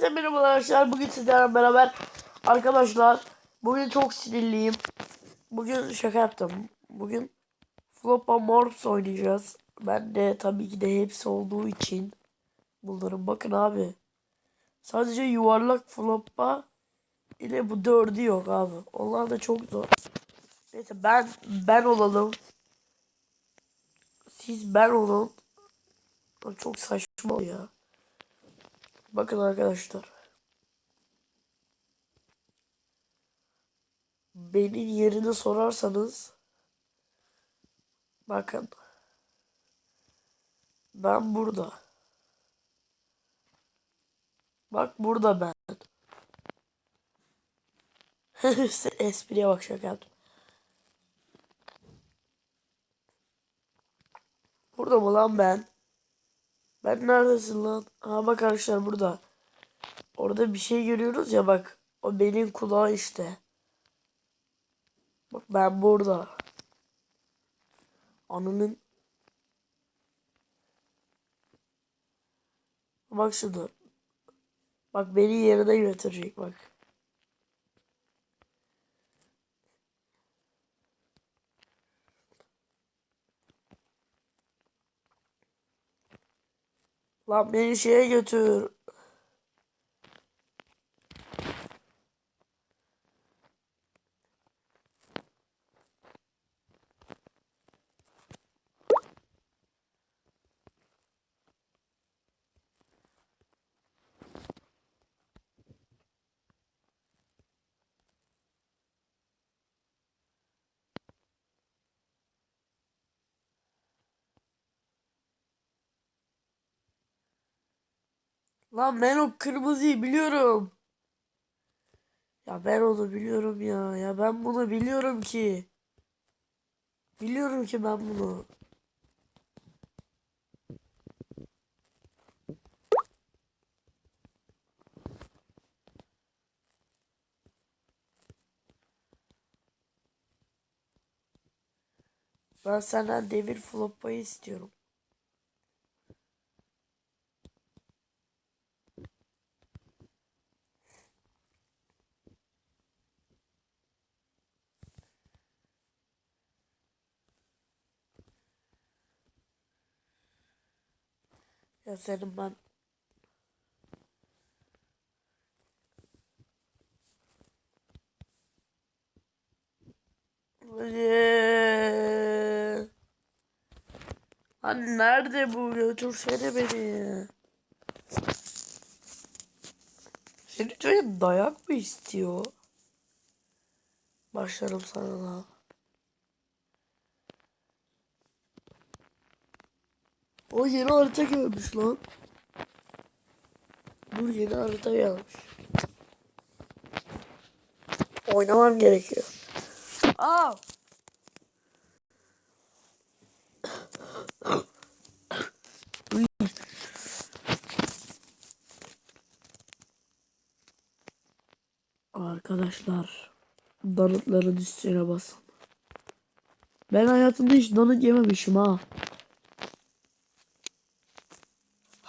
Hepinize merhabalar arkadaşlar. Bugün sizlerle beraber arkadaşlar bugün çok sinirliyim. Bugün şaka yaptım. Bugün Floppa Morphs oynayacağız. Ben de tabii ki de hepsi olduğu için bunların bakın abi. Sadece yuvarlak Floppa ile bu dördü yok abi. Onlar da çok zor. Neyse ben ben olalım. Siz ben olun. Çok saçma ya. Bakın arkadaşlar. Benim yerini sorarsanız bakın ben burada. Bak burada ben. Sen espriye bak şaka. Burada mı lan ben? Ben neredesin lan? Ha bak arkadaşlar burada. Orada bir şey görüyoruz ya bak. O benim kulağı işte. Bak ben burada. Anının. Bak şunu. Bak beni yerine götürecek bak. Lan beni şeye götür. Lan ben o kırmızıyı biliyorum. Ya ben onu biliyorum ya. Ya ben bunu biliyorum ki. Biliyorum ki ben bunu. Ben senden devir floppayı istiyorum. Ya senin ben Eee. Lan nerede bu? Götürsene beni. Senin çocuk dayak mı istiyor? Başlarım sana da. O yeni harita gelmiş lan. Dur yeni harita gelmiş. Oynamam gerekiyor. Aa! Arkadaşlar donutların üstüne basın. Ben hayatımda hiç donut yememişim ha.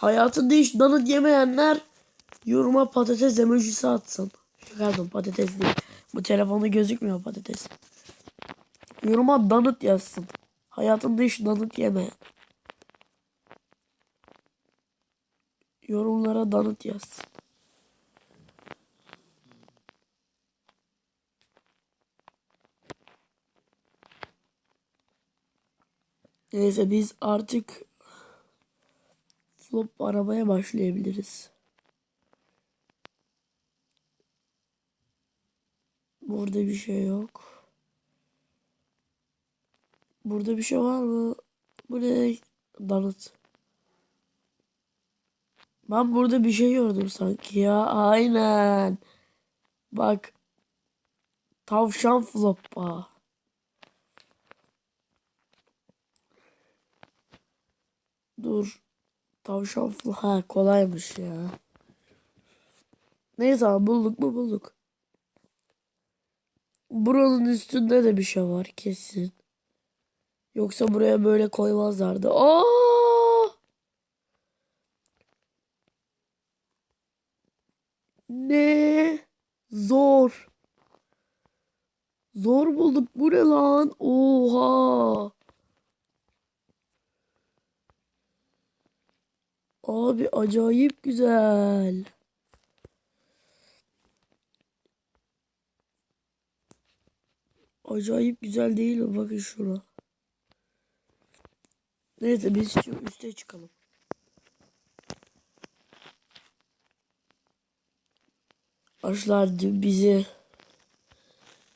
Hayatında hiç donut yemeyenler yoruma patates emojisi atsın. Pardon patates değil. Bu telefonda gözükmüyor patates. Yoruma donut yazsın. Hayatında hiç donut yemeyen. Yorumlara donut yazsın. Neyse biz artık flop aramaya başlayabiliriz. Burada bir şey yok. Burada bir şey var mı? Bu ne? Donut. Ben burada bir şey gördüm sanki ya. Aynen. Bak. Tavşan floppa. Dur. Tavşan ha kolaymış ya. Neyse abi bulduk mu bulduk. Buranın üstünde de bir şey var kesin. Yoksa buraya böyle koymazlardı. Aa! Zor. Zor bulduk. Bu ne lan? Oha. Abi acayip güzel. Acayip güzel değil mi? Bakın şuna. Neyse biz şu üste çıkalım. Dün bizi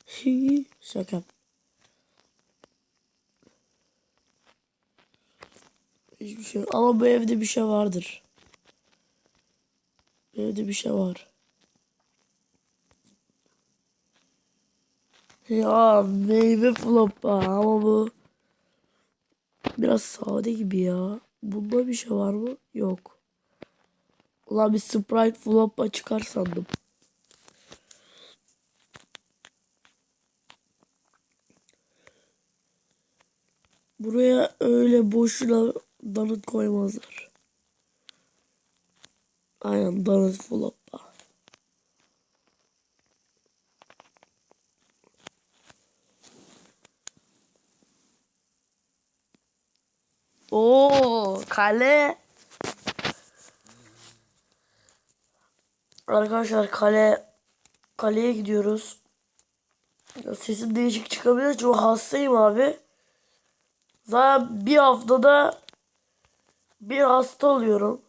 şaka. Hiçbir şey. Ama bu evde bir şey vardır. Bu evde bir şey var. Ya meyve floppa ama bu biraz sade gibi ya. Bunda bir şey var mı? Yok. Ulan bir Sprite floppa çıkar sandım. Buraya öyle boşuna donut koymazlar. Aynen donut floppa. Oo kale. Arkadaşlar kale kaleye gidiyoruz. Ya sesim değişik çıkabilir çünkü hastayım abi. Zaten bir haftada bir hasta oluyorum.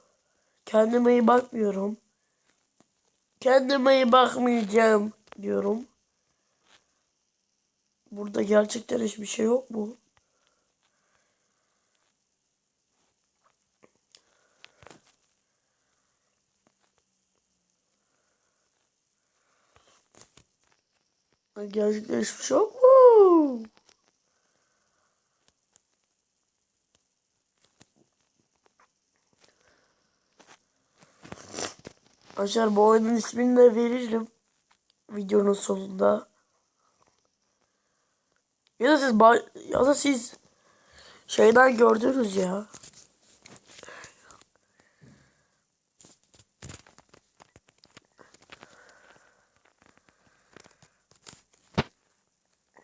Kendime iyi bakmıyorum. Kendime iyi bakmayacağım diyorum. Burada gerçekten hiçbir şey yok mu? Gerçekten hiçbir şey yok mu? Arkadaşlar bu oyunun ismini de veririm. Videonun sonunda. Ya da siz ya da siz şeyden gördünüz ya.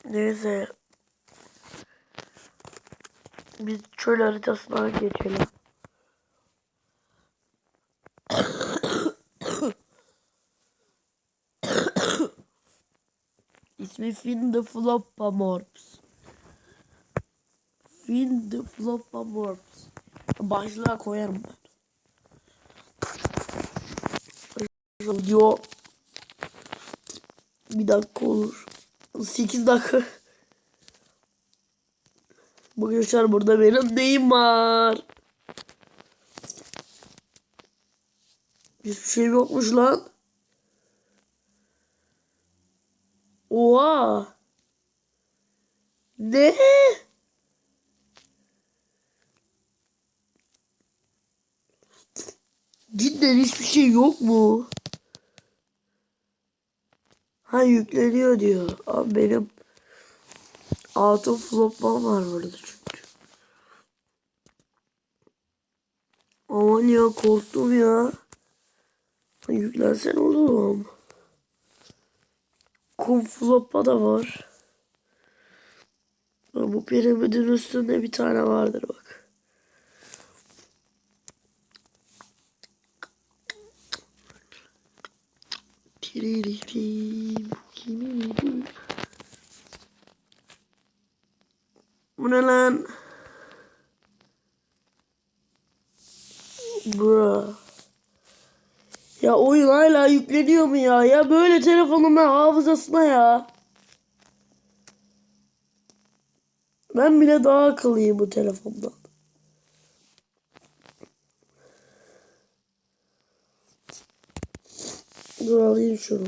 Neyse. Biz çöl haritasına geçelim. İsmi Finn the Floppamorphs. Finn the Floppamorphs. Başlığa koyarım ben. Video bir dakika olur. 8 dakika. Gençler burada benim neyim var? Hiçbir şey yokmuş lan. Oha. Ne? Cidden hiçbir şey yok mu? Ha yükleniyor diyor. Abi benim altın flopman var burada çünkü. Aman ya korktum ya. Yüklensen Kum floppa da var. Bu piramidin üstünde bir tane vardır bak. Bu ne lan? Bro. Ya oyun hala yükleniyor mu ya? Ya böyle telefonumun hafızasına ya. Ben bile daha akıllıyım bu telefondan. Dur alayım şunu.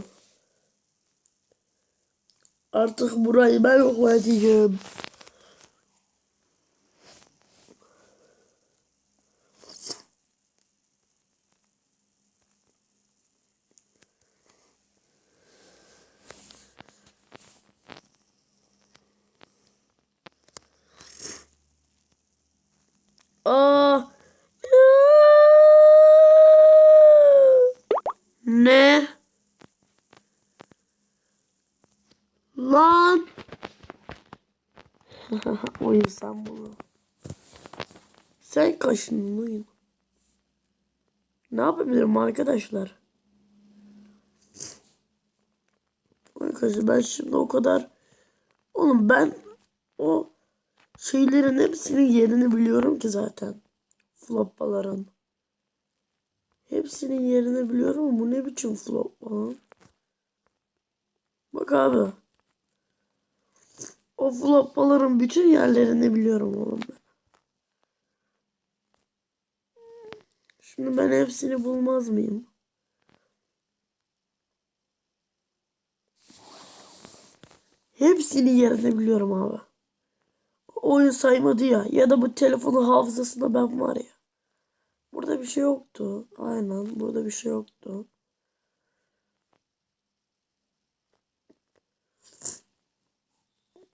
Artık burayı ben okuyacağım. Ne? Lan. o yüzden bunu. Sen kaşınlıyım. Ne yapabilirim arkadaşlar? Arkadaşlar ben şimdi o kadar Oğlum ben o şeylerin hepsinin yerini biliyorum ki zaten. Floppaların. Hepsinin yerini biliyorum ama bu ne biçim floppa lan? Bak abi. O floppaların bütün yerlerini biliyorum oğlum ben. Şimdi ben hepsini bulmaz mıyım? Hepsini yerini biliyorum abi. Oyun saymadı ya. Ya da bu telefonun hafızasında ben var ya. Burada bir şey yoktu. Aynen burada bir şey yoktu.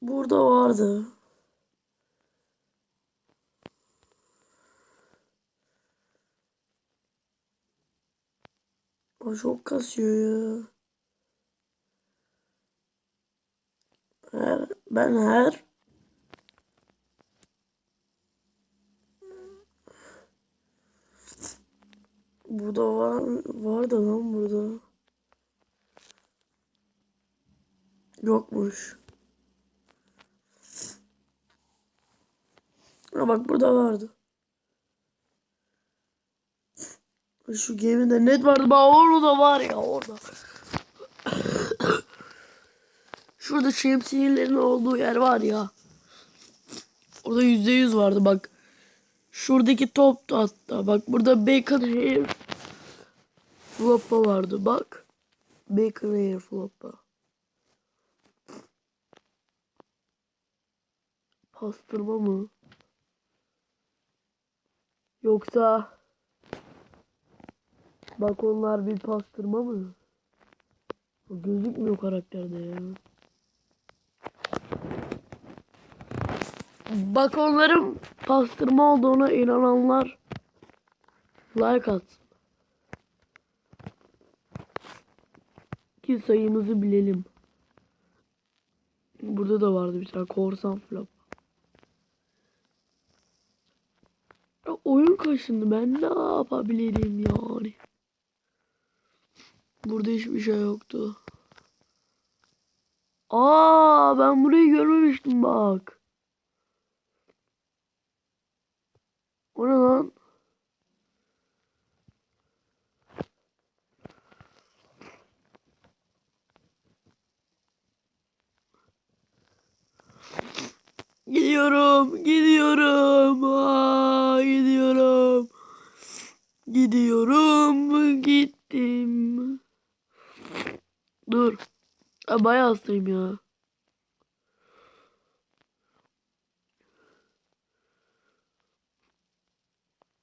Burada vardı. O çok kasıyor ya. Her, ben her Burada var vardı lan burada. Yokmuş. Ha bak burada vardı. Şu gemide net vardı. Bak orada var ya orada. Şurada şemsiyelerin olduğu yer var ya. Orada yüzde yüz vardı bak. Şuradaki top da hatta. Bak burada Bacon Hair Floppa vardı bak. Bacon Hair Floppa. Pastırma mı? Yoksa Bak onlar bir pastırma mı? Gözükmüyor karakterde ya. Bak onların pastırma olduğuna inananlar like atsın. Ki sayımızı bilelim. Burada da vardı bir tane korsan flop. Ya oyun kaşındı ben ne yapabilirim yani. Burada hiçbir şey yoktu. Aa ben burayı görmemiştim bak. O ne lan? Gidiyorum, gidiyorum, aa, gidiyorum. Gidiyorum, gittim. Dur. Aa, bayağı hastayım ya.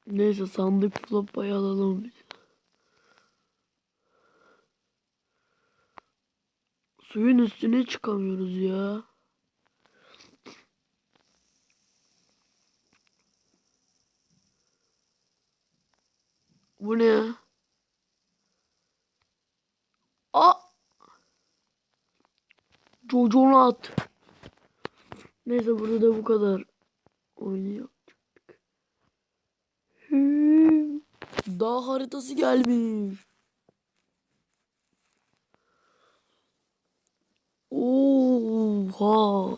Neyse sandık flopayı alalım biz. Suyun üstüne çıkamıyoruz ya. Bu ne? A Coconut. Neyse burada da bu kadar. Hmm, Dağ haritası gelmiş. Oha.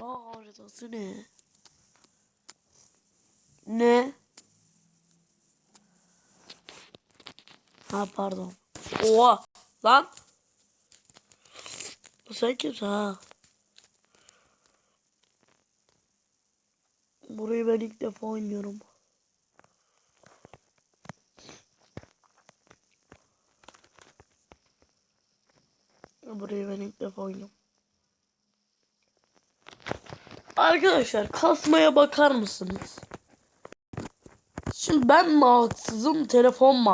Dağ haritası ne? Ne? Ha pardon. Oha. Lan. Sen kimsin ha? Burayı ben ilk defa oynuyorum. Burayı ben ilk defa oynuyorum. Arkadaşlar kasmaya bakar mısınız? Şimdi ben mi haksızım, telefon mu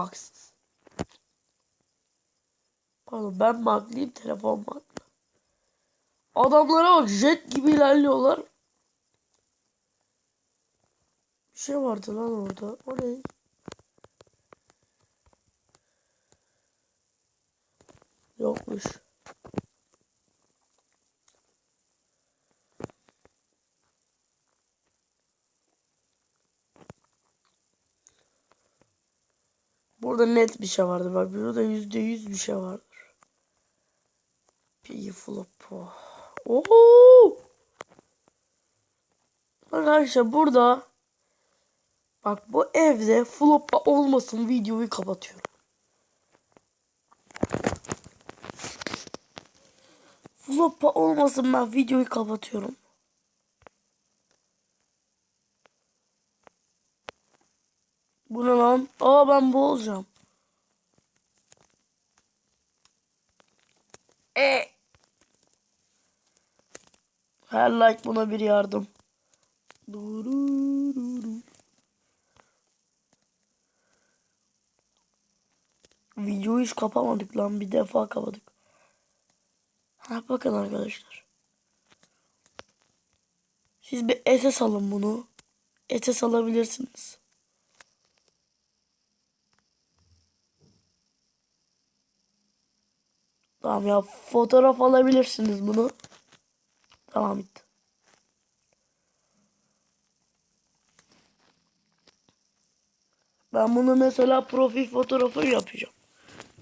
Oğlum ben magniyim telefon magna. Adamlara bak jet gibi ilerliyorlar. Bir şey vardı lan orada. O ne? Yokmuş. Burada net bir şey vardı. Bak burada yüzde yüz bir şey vardı. Piggy flop. Oho. Arkadaşlar burada bak bu evde floppa olmasın videoyu kapatıyorum. Floppa olmasın ben videoyu kapatıyorum. Bu ne lan? Aa ben bu olacağım. E. Her like buna bir yardım. Videoyu hiç kapamadık lan. Bir defa kapadık. Ha bakın arkadaşlar. Siz bir SS alın bunu. SS alabilirsiniz. Tamam ya fotoğraf alabilirsiniz bunu. Tamam bitti. Ben bunu mesela profil fotoğrafı yapacağım.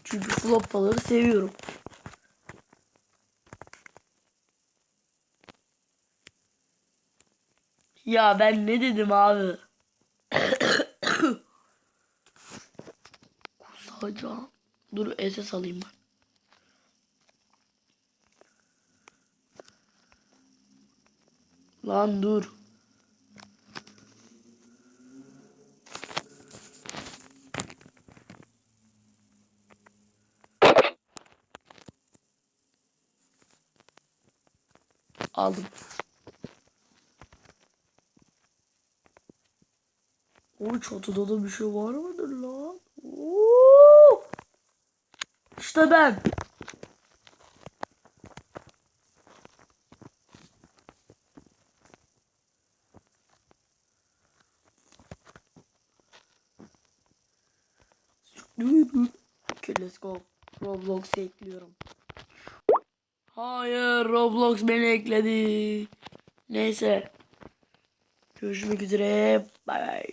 Çünkü floppaları seviyorum. Ya ben ne dedim abi? Kusacağım. Dur SS alayım ben. Lan dur. Aldım. O çatıda da bir şey var mıdır lan? Oo! İşte ben. Let's go. Roblox ekliyorum. Hayır Roblox beni ekledi. Neyse. Görüşmek üzere. Bay bay.